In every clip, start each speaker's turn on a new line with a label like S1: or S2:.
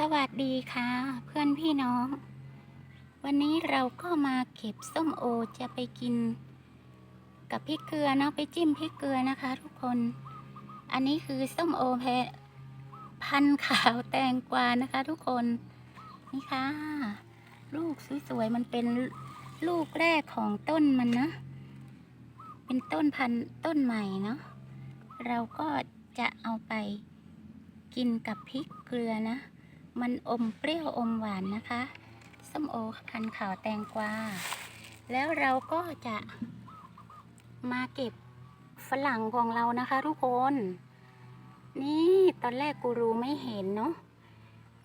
S1: สวัสดีค่ะ เพื่อนพี่น้อง วันนี้เราก็มาเก็บส้มโอจะไปกิน กับพริกเกลือเนาะไปจิ้มพริกเกลือนะคะ ทุกคน อันนี้คือส้มโอแพพันขาวแตงกวานะคะ ทุกคนนี่ค่ะ ลูกสวยๆมันเป็นลูกแรกของต้นมันนะ เป็นต้นพันต้นใหม่เนาะเราก็จะเอาไปกินกับพริกเกลือนะ มันอมเปรี้ยวอมหวานนะคะส้มโอพันขาวแตงกวา แล้วเราก็จะมาเก็บฝรั่งของเรานะคะทุกคน นี่ตอนแรกกูรูไม่เห็นเนาะ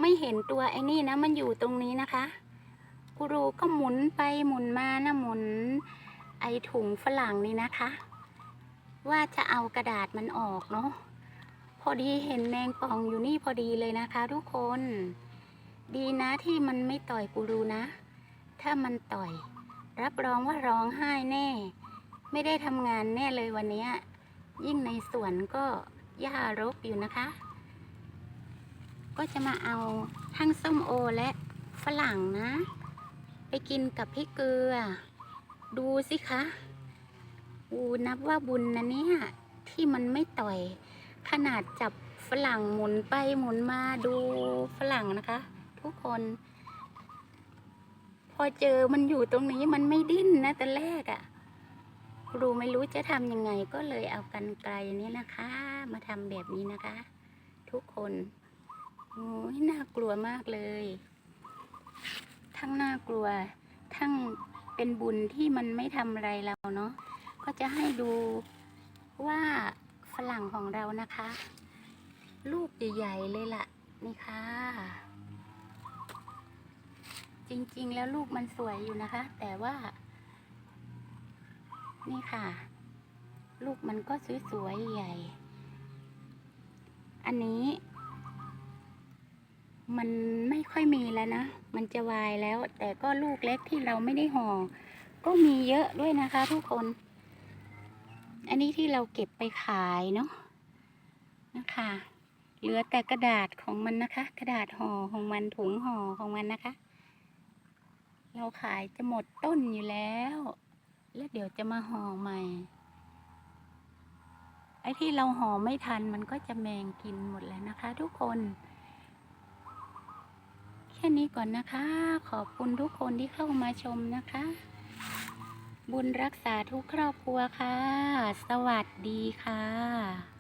S1: ไม่เห็นตัวไอ้นี่นะ มันอยู่ตรงนี้นะคะ กูรูก็หมุนไปหมุนมานะหมุน ไอถุงฝรั่งนี่นะคะ ว่าจะเอากระดาษมันออกเนาะ พอดีเห็นแมงป่องอยู่นี่พอดีเลยนะคะทุกคน ดีนะที่มันไม่ต่อยกูรูนะ ถ้ามันต่อย รับรองว่าร้องไห้แน่ ไม่ได้ทำงานแน่เลยวันนี้ยยิ่งในสวนก็หญ้ารกอยู่นะคะ ก็จะมาเอาทั้งส้มโอและฝรั่งนะ ไปกินกับพริกเกลือ ดูสิคะอูนับว่าบุญนะเนี่ย ที่มันไม่ต่อย ขนาดจับฝรั่งหมุนไปหมุนมาดูฝรั่งนะคะ ทุกคน พอเจอมันอยู่ตรงนี้มันไม่ดิ้นนะแต่แรกอะ่ะครูไม่รู้จะทำยังไงก็เลยเอากันไกลนี้นะคะ มาทำแบบนี้นะคะ ทุกคนโอ้ยน่ากลัวมากเลย ทั้งน่ากลัว ทั้งเป็นบุญที่มันไม่ทำอะไรเราเนาะก็จะให้ดูว่า รั่งของเรานะคะ ลูกใหญ่ๆเลยล่ะ นี่ค่ะ จริงๆแล้วลูกมันสวยอยู่นะคะ แต่ว่า นี่ค่ะ ลูกมันก็สวยๆใหญ่ อันนี้ มันไม่ค่อยมีแล้วนะ มันจะวายแล้ว แต่ก็ลูกเล็กที่เราไม่ได้ห่อก็มีเยอะด้วยนะคะทุกคน อันนี้ที่เราเก็บไปขายเนาะนะคะ เหลือแต่กระดาษของมันนะคะ กระดาษห่อของมันถุงห่อของมันนะคะ เราขายจะหมดต้นอยู่แล้ว แล้วเดี๋ยวจะมาห่อใหม่ ไอ้ที่เราห่อไม่ทันมันก็จะแมงกินหมดแล้วนะคะ ทุกคนแค่นี้ก่อนนะคะ ขอบคุณทุกคนที่เข้ามาชมนะคะ บุญรักษาทุกครอบครัวค่ะ สวัสดีค่ะ